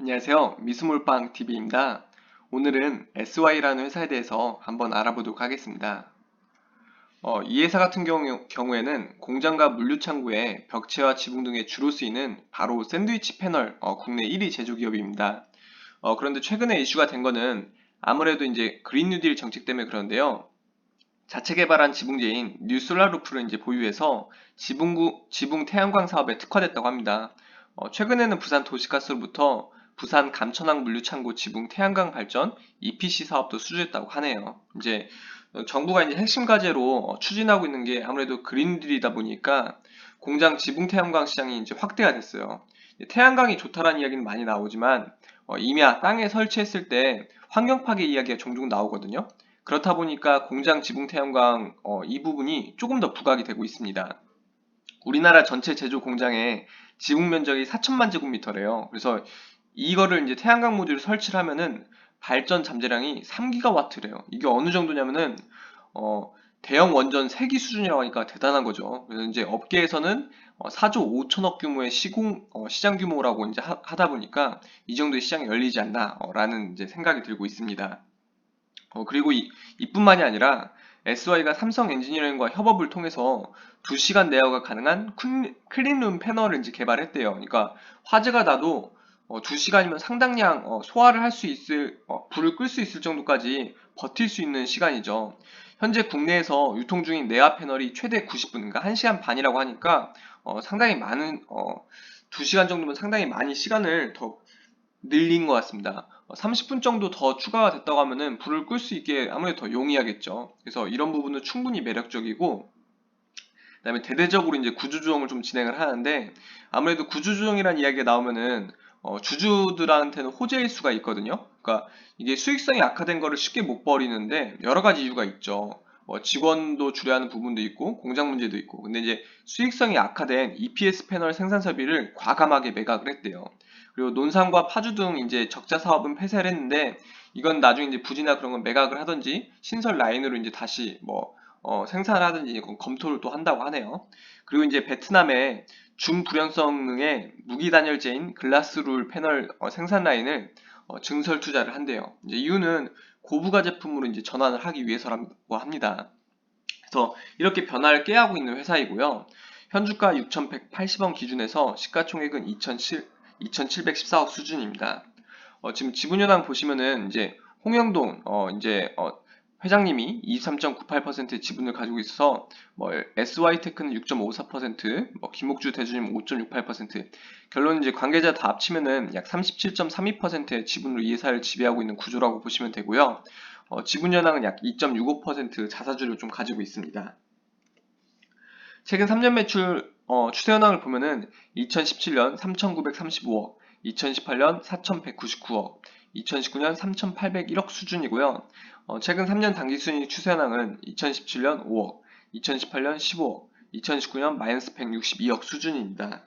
안녕하세요. 미스몰빵 TV입니다. 오늘은 SY라는 회사에 대해서 한번 알아보도록 하겠습니다. 어, 이 회사 같은 경우, 경우 에는 공장과 물류창고에 벽체와 지붕 등에 주로 쓰이는 바로 샌드위치 패널 어, 국내 1위 제조기업입니다. 어, 그런데 최근에 이슈가 된 거는 아무래도 이제 그린 뉴딜 정책 때문에 그런데요. 자체 개발한 지붕재인 뉴솔라루프를 이제 보유해서 지붕구, 지붕 태양광 사업에 특화됐다고 합니다. 어, 최근에는 부산 도시가스로부터 부산 감천항 물류창고 지붕 태양광 발전 EPC 사업도 수주했다고 하네요. 이제 정부가 이제 핵심 과제로 어, 추진하고 있는 게 아무래도 그린딜이다 보니까 공장 지붕 태양광 시장이 이제 확대가 됐어요. 태양광이 좋다라는 이야기는 많이 나오지만 어, 임야 땅에 설치했을 때 환경 파괴 이야기가 종종 나오거든요. 그렇다 보니까 공장 지붕 태양광 어, 이 부분이 조금 더 부각이 되고 있습니다. 우리나라 전체 제조 공장의 지붕 면적이 4천만 제곱미터래요. 그래서 이거를 이제 태양광 모듈을 설치를 하면은 발전 잠재량이 3기가와트래요. 이게 어느 정도냐면은 어, 대형 원전 3기 수준이라고 하니까 대단한 거죠. 그래서 이제 업계에서는 어, 4조 5천억 규모의 시공 어, 시장 규모라고 이제 하, 다 보니까 이 정도의 시장이 열리지 않나라는 이제 생각이 들고 있습니다. 어, 그리고 이, 이뿐만이 아니라 SY가 삼성 엔지니어링과 협업을 통해서 2시간 내어가 가능한 클린룸 패널을 이제 개발했대요. 그러니까 화재가 나도 어, 2시간이면 상당량 어, 소화를 할 수 있을 어, 불을 끌 수 있을 정도까지 버틸 수 있는 시간이죠. 현재 국내에서 유통 중인 내화 패널이 최대 90분, 그러니까 1시간 반이라고 하니까 어, 상당히 많은 어, 2시간 정도면 상당히 많이 시간을 더 늘린 것 같습니다. 30분 어, 정도 더 추가가 됐다고 하면은 불을 끌 수 있게 아무래도 더 용이하겠죠. 그래서 이런 부분은 충분히 매력적이고 그다음에 대대적으로 이제 구조조정을 좀 진행을 하는데 아무래도 구조조정이라는 이야기가 나오면은 어, 주주들한테는 호재일 수가 있거든요. 그러니까 이게 수익성이 악화된 거를 쉽게 못 버리는데 여러 가지 이유가 있죠. 뭐 직원도 줄여야 하는 부분도 있고 공장 문제도 있고 근데 이제 수익성이 악화된 EPS 패널 생산 설비를 과감하게 매각을 했대요. 그리고 논산과 파주 등 이제 적자 사업은 폐쇄를 했는데 이건 나중에 이제 부지나 그런 건 매각을 하든지 신설 라인으로 이제 다시 뭐 어, 생산을 하든지 검토를 또 한다고 하네요. 그리고 이제 베트남의 중불연성의 무기 단열재인 글라스룰 패널 어, 생산 라인을 어, 증설 투자를 한대요. 이유는 고부가 제품으로 이제 전환을 하기 위해서라고 합니다. 그래서 이렇게 변화를 깨하고 있는 회사이고요. 현주가 6,180원 기준에서 시가총액은 2,714억 수준입니다. 어, 지금 지분현황 보시면은 이제 홍영동 어, 이제 어, 회장님이 23.98%의 지분을 가지고 있어서 뭐 SY테크는 6.54%, 뭐 김옥주 대주님 5.68%. 결론은 이제 관계자 다 합치면은 약 37.32%의 지분으로 이 회사를 지배하고 있는 구조라고 보시면 되고요. 어, 지분 현황은 약 2.65% 자사주를 좀 가지고 있습니다. 최근 3년 매출 어, 추세 현황을 보면은 2017년 3,935억, 2018년 4,199억, 2019년 3,801억 수준이고요. 어, 최근 3년 당기순이익 추세현황은 2017년 5억, 2018년 15억, 2019년 마이너스 162억 수준입니다.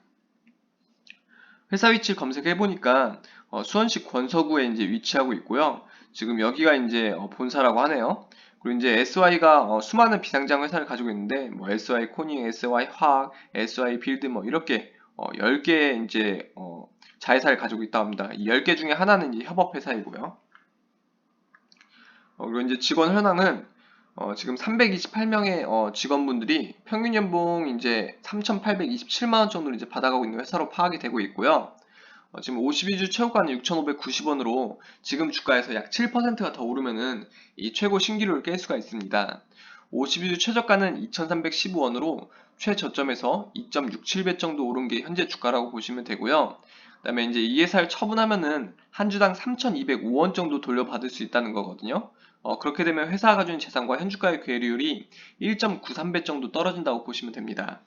회사 위치 검색해보니까 어, 수원시 권서구에 이제 위치하고 있고요. 지금 여기가 이제 어, 본사라고 하네요. 그리고 이제 SY가 어, 수많은 비상장 회사를 가지고 있는데 뭐 SY 코닝, SY 화학, SY 빌드 뭐 이렇게 10개의 어, 이제 어, 자회사를 가지고 있다 합니다. 이 10개 중에 하나는 이제 협업회사이고요. 어, 그리고 이제 직원 현황은 어, 지금 328명의 어, 직원분들이 평균 연봉 이제 3,827만 원 정도를 이제 받아가고 있는 회사로 파악이 되고 있고요. 어, 지금 52주 최고가는 6,590원으로 지금 주가에서 약 7%가 더 오르면은 이 최고 신기록을 깰 수가 있습니다. 52주 최저가는 2,315원으로 최저점에서 2.67배 정도 오른 게 현재 주가라고 보시면 되고요. 그 다음에 이제 이 회사를 처분하면은 한 주당 3,205원 정도 돌려받을 수 있다는 거거든요. 어, 그렇게 되면 회사가 가진 재산과 현주가의 괴리율이 1.93배 정도 떨어진다고 보시면 됩니다.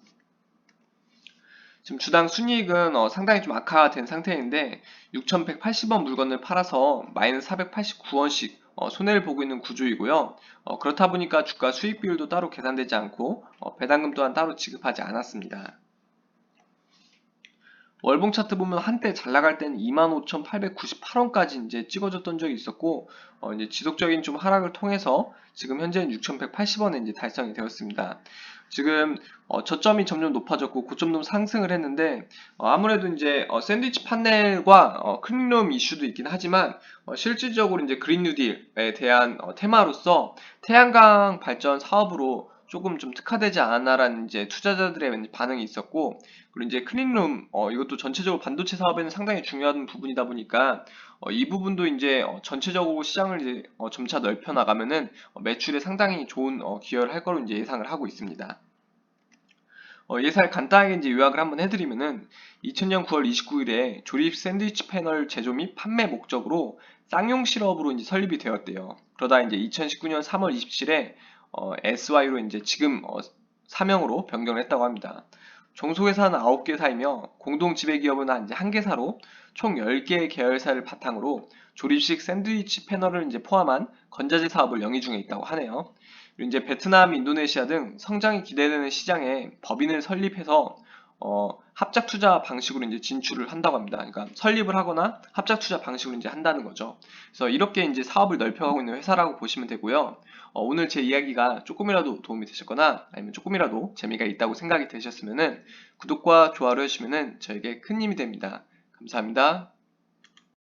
지금 주당 순이익은 어, 상당히 좀 악화된 상태인데 6,180원 물건을 팔아서 마이너스 489원씩 어, 손해를 보고 있는 구조이고요. 어, 그렇다 보니까 주가 수익 비율도 따로 계산되지 않고 어, 배당금 또한 따로 지급하지 않았습니다. 월봉 차트 보면 한때 잘 나갈 때는 25,898원까지 이제 찍어줬던 적이 있었고 어 이제 지속적인 좀 하락을 통해서 지금 현재는 6,180원에 이제 달성이 되었습니다. 지금 어, 저점이 점점 높아졌고 고점도 상승을 했는데 어, 아무래도 이제 어, 샌드위치 판넬과 어, 클린룸 이슈도 있긴 하지만 어, 실질적으로 이제 그린 뉴딜에 대한 어, 테마로서 태양광 발전 사업으로 조금 좀 특화되지 않았나라는 이제 투자자들의 반응이 있었고 그리고 이제 클린룸 어, 이것도 전체적으로 반도체 사업에는 상당히 중요한 부분이다 보니까 어, 이 부분도 이제 어, 전체적으로 시장을 이제 어, 점차 넓혀 나가면은 어, 매출에 상당히 좋은 어, 기여를 할 거로 이제 예상을 하고 있습니다. 어, 예사를 간단하게 이제 요약을 한번 해드리면은 2000년 9월 29일에 조립 샌드위치 패널 제조 및 판매 목적으로 쌍용 실업으로 이제 설립이 되었대요. 그러다 이제 2019년 3월 27일에 어, SY로 이제 지금 어, 사명으로 변경을 했다고 합니다. 종속회사는 9개사이며 공동 지배기업은 한 이제 1개사로 총 10개의 계열사를 바탕으로 조립식 샌드위치 패널을 이제 포함한 건자재 사업을 영위 중에 있다고 하네요. 그리고 이제 베트남, 인도네시아 등 성장이 기대되는 시장에 법인을 설립해서 어, 합작 투자 방식으로 이제 진출을 한다고 합니다. 그러니까 설립을 하거나 합작 투자 방식으로 이제 한다는 거죠. 그래서 이렇게 이제 사업을 넓혀가고 있는 회사라고 보시면 되고요. 어, 오늘 제 이야기가 조금이라도 도움이 되셨거나 아니면 조금이라도 재미가 있다고 생각이 되셨으면은 구독과 좋아요를 해주시면은 저에게 큰 힘이 됩니다. 감사합니다.